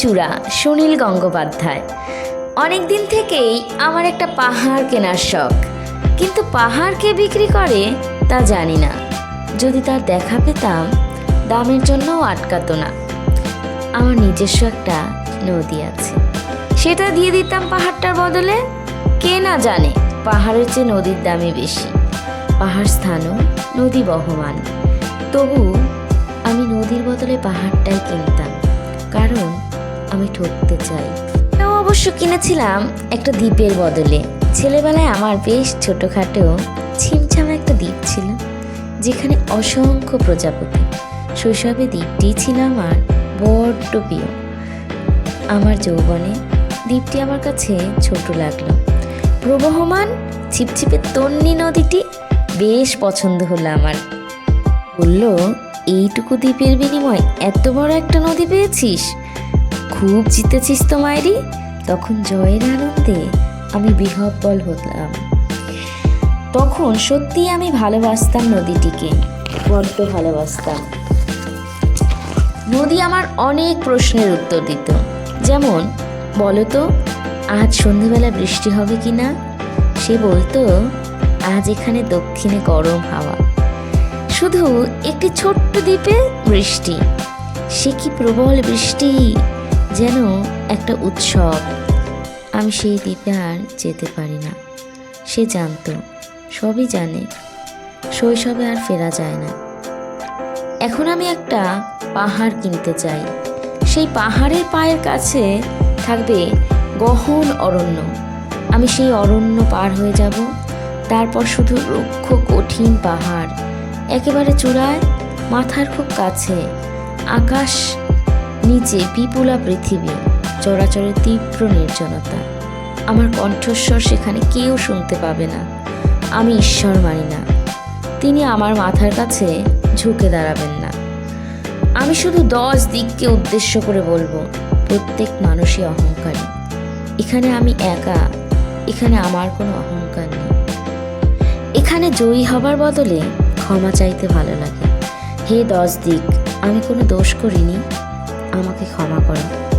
চূড়া, সুনীল গঙ্গোপাধ্যায়। অনেক দিন থেকেই আমার একটা পাহাড় কেনার শখ। কিন্তু পাহাড়কে বিক্রি করে তা জানি না। যদি তার দেখা পেতাম, দামের জন্যও আটকাতো না। আমার নিজস্ব একটা নদী আছে। সেটা দিয়ে দিতাম পাহাড়টার বদলে। কে না জানে, পাহাড়ের চেয়ে নদীর দামই বেশি। পাহাড় স্থানও নদী বহমান। তবু আমি নদীর বদলে পাহাড়টাই কিনতাম। কারণ আমি ঠকতে চাই। এটাও অবশ্য কিনেছিলাম একটা দ্বীপের বদলে। ছেলেবেলায় আমার বেশ ছোটোখাটো ছিমছাম একটা দ্বীপ ছিল, যেখানে অসংখ্য প্রজাপতি। শৈশবে দ্বীপটি ছিল আমার বড্ড প্রিয়। আমার যৌবনে দ্বীপটি আমার কাছে ছোট লাগল। প্রবহমান ছিপছিপে তন্নি নদীটি বেশ পছন্দ হলো আমার। বলল, এইটুকু দ্বীপের বিনিময়ে এত বড় একটা নদী পেয়েছিস? খুব জিতেছিস তো মায়েরি তখন জয়ের আনন্দে আমি বিহব্বল হতাম তখন সত্যি আমি ভালোবাসতাম নদীটিকে, বড্ড ভালোবাসতাম। নদী আমার অনেক প্রশ্নের উত্তর দিত। যেমন বলো তো আজ সন্ধেবেলা বৃষ্টি হবে কি না সে বলতো, আজ এখানে দক্ষিণে গরম হাওয়া। শুধু একটি ছোট্ট দ্বীপে বৃষ্টি। সে কি প্রবল বৃষ্টি? যেন একটা উৎসব। আমি সেই দ্বীপে আর যেতে পারি না। সে জানতো, সবই জানে। শৈশবে আর ফেরা যায় না। এখন আমি একটা পাহাড় কিনতে চাই। সেই পাহাড়ের পায়ের কাছে থাকবে গহন অরণ্য। আমি সেই অরণ্য পার হয়ে যাব। তারপর শুধু রুক্ষ কঠিন পাহাড়। একেবারে চূড়ায়, মাথার খুব কাছে, আকাশ নিচে বিপুলা পৃথিবী, চরাচরের তীব্র নির্জনতা। আমার কণ্ঠস্বর সেখানে কেউ শুনতে পাবে না। আমি ঈশ্বর মানি না। তিনি আমার মাথার কাছে ঝুঁকে দাঁড়াবেন না। আমি শুধু দশ দিককে উদ্দেশ্য করে বলব, প্রত্যেক মানুষই অহংকারী। এখানে আমি একা, এখানে আমার কোনো অহংকার নেই। এখানে জয়ী হবার বদলে ক্ষমা চাইতে ভালো লাগে। হে দশ দিক, আমি কোনো দোষ করিনি। আমাকে ক্ষমা করো